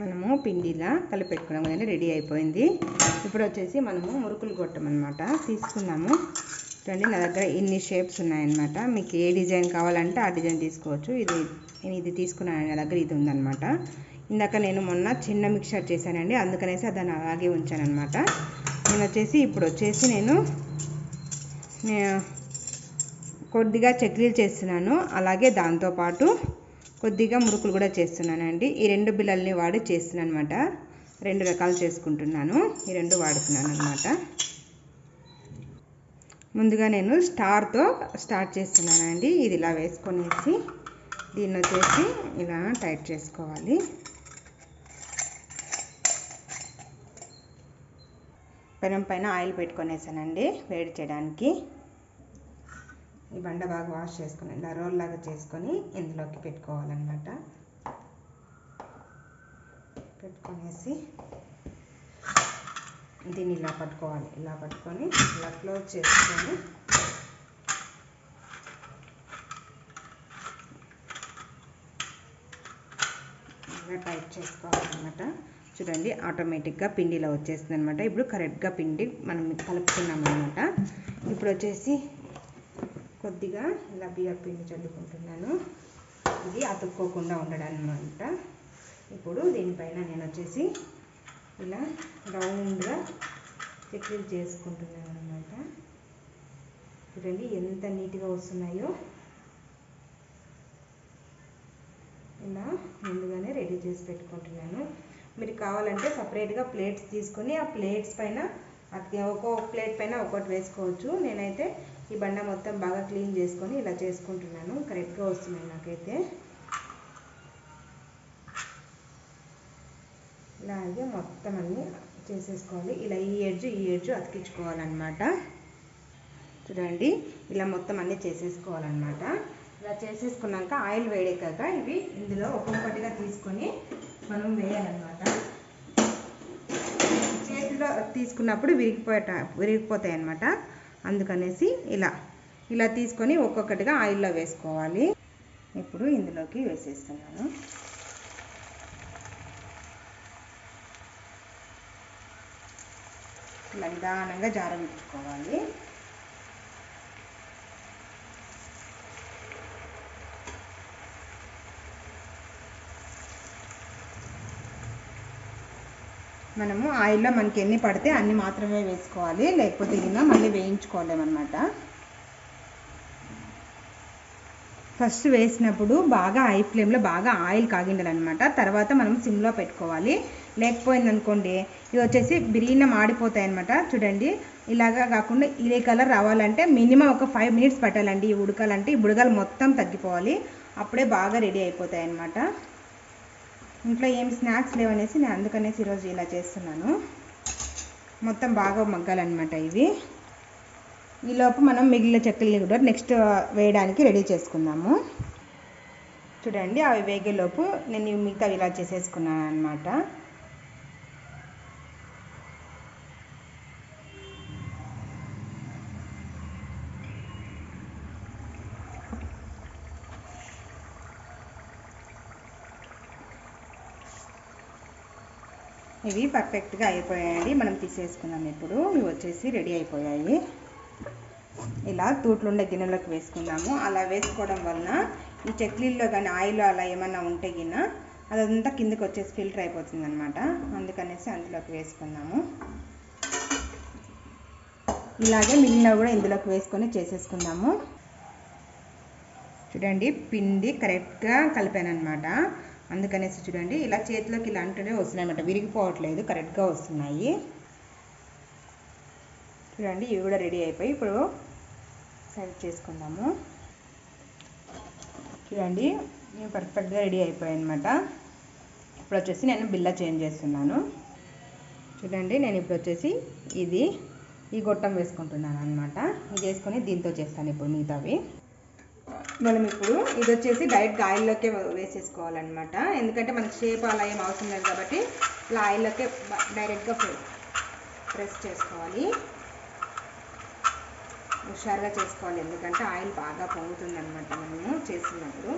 మనము పిండిలా కలిపి కదండి రెడీ అయిపోయింది. ఇప్పుడు వచ్చేసి మనము మురుకులు కొట్టమన్నమాట తీసుకున్నాము చూడండి నా దగ్గర ఇన్ని షేప్స్ ఉన్నాయన్నమాట. మీకు ఏ డిజైన్ కావాలంటే ఆ డిజైన్ తీసుకోవచ్చు. ఇది నేను ఇది తీసుకున్నాను నా దగ్గర ఇది ఉందన్నమాట. ఇందాక నేను మొన్న చిన్న మిక్చర్ చేశానండి అందుకనేసి దాన్ని అలాగే ఉంచానమాట నేను వచ్చేసి ఇప్పుడు వచ్చేసి నేను కొద్దిగా చక్రీలు చేస్తున్నాను. అలాగే దాంతోపాటు కొద్దిగా మురుకులు కూడా చేస్తున్నానండి. ఈ రెండు బిళ్ళల్ని వాడి చేస్తున్నాను అనమాట రెండు రకాలు చేసుకుంటున్నాను. ఈ రెండు వాడుతున్నాను అనమాట ముందుగా నేను స్టార్తో స్టార్ట్ చేస్తున్నానండి. ఇది ఇలా వేసుకొనేసి దీన్ని వచ్చేసి ఇలా టైట్ చేసుకోవాలి. పెనం పైన ఆయిల్ పెట్టుకొనేసానండి వేడి చేయడానికి. ఈ బండ బాగా వాష్ చేసుకుని ఇలా రోల్ లాగా చేసుకొని ఇందులోకి పెట్టుకోవాలన్నమాట. పెట్టుకొనేసి దీన్ని ఇలా పట్టుకోవాలి. ఇలా పట్టుకొని ఇలా క్లోజ్ చేసుకొని ఇలా టైట్ చేసుకోవాలన్నమాట. చూడండి ఆటోమేటిక్గా పిండిలో వచ్చేస్తుంది అనమాట ఇప్పుడు కరెక్ట్గా పిండి మనం కలుపుకున్నాం అనమాట ఇప్పుడు వచ్చేసి కొద్దిగా ఇలా బియ్యం పిండి చల్లుకుంటున్నాను. ఇది అతుక్కోకుండా ఉండడానికి ఇప్పుడు దీనిపైన నేను వచ్చేసి ఇలా రౌండ్గా చక్రీలు చేసుకుంటున్నాను అనమాట చూడండి ఎంత నీట్గా వస్తున్నాయో. ఇలా ముందుగానే రెడీ చేసి పెట్టుకుంటున్నాను. మీరు కావాలంటే సపరేట్గా ప్లేట్స్ తీసుకొని ఆ ప్లేట్స్ పైన అది ఒక్కో ప్లేట్ పైన ఒక్కొక్కటి వేసుకోవచ్చు. నేనైతే ఈ బండ మొత్తం బాగా క్లీన్ చేసుకొని ఇలా చేసుకుంటున్నాను. కరెక్ట్గా వస్తున్నాయి నాకైతే. ఇలాగే మొత్తం అన్నీ చేసేసుకోవాలి. ఇలా ఈ ఎడ్జ్ ఈ ఎడ్జ్ అతికించుకోవాలన్నమాట. చూడండి ఇలా మొత్తం అన్నీ చేసేసుకోవాలన్నమాట. ఇలా చేసేసుకున్నాక ఆయిల్ వేడెక్కాక ఇవి ఇందులో ఒక్కొక్కటిగా తీసుకొని మనం వేయాలన్నమాట. చేతిలో తీసుకున్నప్పుడు విరిగిపోయేట విరిగిపోతాయి అన్నమాట అందుకనేసి ఇలా ఇలా తీసుకొని ఒక్కొక్కటిగా ఆయిల్లో వేసుకోవాలి. ఇప్పుడు ఇందులోకి వేసేస్తున్నాను. ఇలా నిదానంగా జారవించుకోవాలి మనము ఆయిల్లో మనకి ఎన్ని పడితే అన్ని మాత్రమే వేసుకోవాలి. లేకపోతే గిన్న మళ్ళీ వేయించుకోలేమన్నమాట. ఫస్ట్ వేసినప్పుడు బాగా హై ఫ్లేమ్లో బాగా ఆయిల్ కాగిండాలన్నమాట. తర్వాత మనం సిమ్లో పెట్టుకోవాలి. లేకపోయింది అనుకోండి ఇవి వచ్చేసి బిర్యానీ మాడిపోతాయి అనమాట చూడండి ఇలాగా కాకుండా ఇదే కలర్ రావాలంటే మినిమం ఒక ఫైవ్ మినిట్స్ పట్టాలండి. ఈ ఉడకాలంటే ఈ ఉడకలు మొత్తం తగ్గిపోవాలి. అప్పుడే బాగా రెడీ అయిపోతాయి అన్నమాట ఇంట్లో ఏం స్నాక్స్ లేవనేసి నేను అందుకనేసి ఈరోజు ఇలా చేస్తున్నాను. మొత్తం బాగా మగ్గాలన్నమాట ఇవి. ఈలోపు మనం మిగిలిన చెక్కల్ని కూడా నెక్స్ట్ వేయడానికి రెడీ చేసుకుందాము. చూడండి అవి వేగేలోపు నేను మిగతా ఇలా చేసేసుకున్నాను అనమాట ఇవి పర్ఫెక్ట్గా అయిపోయాయండి. మనం తీసేసుకున్నాం ఇప్పుడు. ఇవి వచ్చేసి రెడీ అయిపోయాయి. ఇలా తూట్లుండే గిన్నెలోకి వేసుకుందాము. అలా వేసుకోవడం వలన ఈ చక్లీల్లో కానీ ఆయిల్ అలా ఏమన్నా ఉంటే గిన్న అదంతా కిందకి వచ్చేసి ఫిల్టర్ అయిపోతుంది అనమాట అందుకనేసి అందులోకి వేసుకుందాము. ఇలాగే మిగిలిన కూడా ఇందులోకి వేసుకొని చేసేసుకుందాము. చూడండి పిండి కరెక్ట్గా కలిపాను అనమాట అందుకనేసి చూడండి ఇలా చేతిలోకి ఇలా అంటూనే వస్తున్నాయి అన్నమాట విరిగిపోవట్లేదు కరెక్ట్గా వస్తున్నాయి. చూడండి ఇవి కూడా రెడీ అయిపోయి ఇప్పుడు సర్వ్ చేసుకుందాము. చూడండి ఇవి పర్ఫెక్ట్గా రెడీ అయిపోయాయి అనమాట ఇప్పుడు వచ్చేసి నేను బిల్ల చేంజ్ చేస్తున్నాను. చూడండి నేను ఇప్పుడు వచ్చేసి ఇది ఈ గొట్టం వేసుకుంటున్నాను అనమాట ఇది వేసుకొని దీంతో చేస్తాను ఇప్పుడు మిగతావి. మనం ఇప్పుడు ఇది వచ్చేసి డైరెక్ట్గా ఆయిల్లోకే వేసేసుకోవాలన్నమాట. ఎందుకంటే మనకి షేప్ అలా ఏం అవసరం లేదు కాబట్టి ఇలా ఆయిల్లోకే డైరెక్ట్గా ప్రెస్ చేసుకోవాలి. హుషారుగా చేసుకోవాలి. ఎందుకంటే ఆయిల్ బాగా పొంగుతుంది అనమాట మనము చేస్తున్నప్పుడు.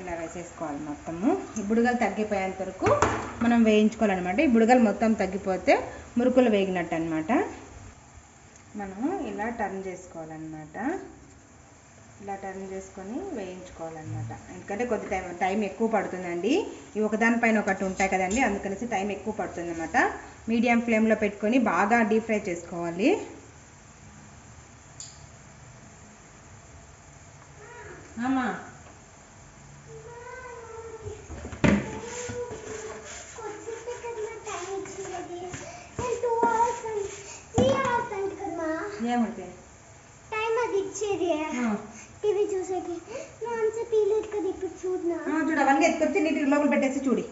ఇలా వేసేసుకోవాలి మొత్తము. ఈ బుడగలు తగ్గిపోయేంత వరకు మనం వేయించుకోవాలన్నమాట. ఈ బుడగలు మొత్తం తగ్గిపోతే మురుకులు వేగినట్టు అనమాట మనం ఇలా టర్న్ చేసుకోవాలన్నమాట. ఇలా టర్న్ చేసుకొని వేయించుకోవాలన్నమాట. ఎందుకంటే కొద్ది టైం టైం ఎక్కువ పడుతుందండి. ఇవి ఒకదానిపైన ఒకటి ఉంటాయి కదండి అందుకనేసి టైం ఎక్కువ పడుతుంది అనమాట మీడియం ఫ్లేమ్లో పెట్టుకొని బాగా డీప్ ఫ్రై చేసుకోవాలి. అమ్మా కొద్దిసేపు కదా టైం ఇచ్చినది నేను టూ అవర్స్ త్రీ అవర్స్ అంట కదా ఏమంటే టైం అది ఇచ్చేది. టీవీ చూసేకి. అంత తీయలేదు కదా ఇప్పుడు చూడనా చూడు అవన్నీ ఎత్తుకొచ్చి నీటి లోపల పెట్టేసి చూడి.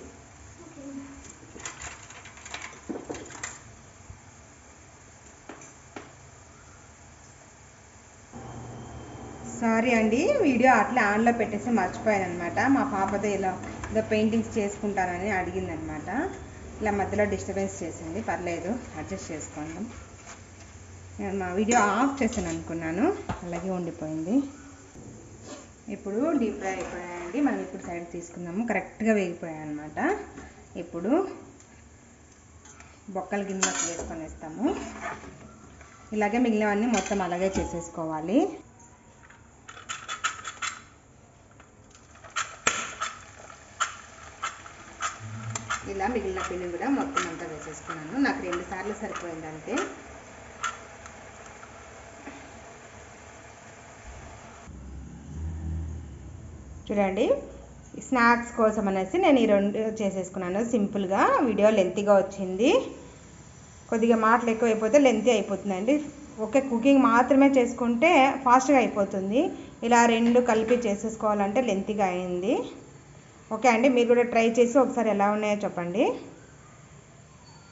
సారీ అండి వీడియో అట్లా ఆన్లో పెట్టేసి మర్చిపోయాను అనమాట మా పాపతో ఇలా ఏదో పెయింటింగ్స్ చేసుకుంటానని అడిగిందనమాట ఇలా మధ్యలో డిస్టర్బెన్స్ చేసింది. పర్లేదు అడ్జస్ట్ చేసుకోండి. నేను మా వీడియో ఆఫ్ చేసాను అనుకున్నాను. అలాగే ఉండిపోయింది. ఇప్పుడు డీప్ ఫ్రై అయిపోయాయండి. మనం ఇప్పుడు సైడ్ తీసుకుందాము. కరెక్ట్గా వేగిపోయాయి అనమాట ఇప్పుడు బొక్కల గిన్నెలోకి వేసుకొని వేస్తాము. ఇలాగే మిగిలినవన్నీ మొత్తం అలాగే చేసేసుకోవాలి. ఇలా మిగిలిన పిండి కూడా మొత్తం అంతా వేసేసుకున్నాను. నాకు రెండు సార్లు సరిపోయిందంటే. చూడండి. స్నాక్స్ కోసం అనేసి నేను ఈ రెండు చేసేసుకున్నాను. సింపుల్గా వీడియో లెంతీగా వచ్చింది. కొద్దిగా మాటలు ఎక్కువైపోతే లెంతీ అయిపోతుందండి. ఓకే కుకింగ్ మాత్రమే చేసుకుంటే ఫాస్ట్గా అయిపోతుంది. ఇలా రెండు కలిపి చేసేసుకోవాలంటే లెంతీగా అయింది. ఓకే అండి మీరు కూడా ట్రై చేసి ఒకసారి ఎలా ఉన్నాయో చెప్పండి.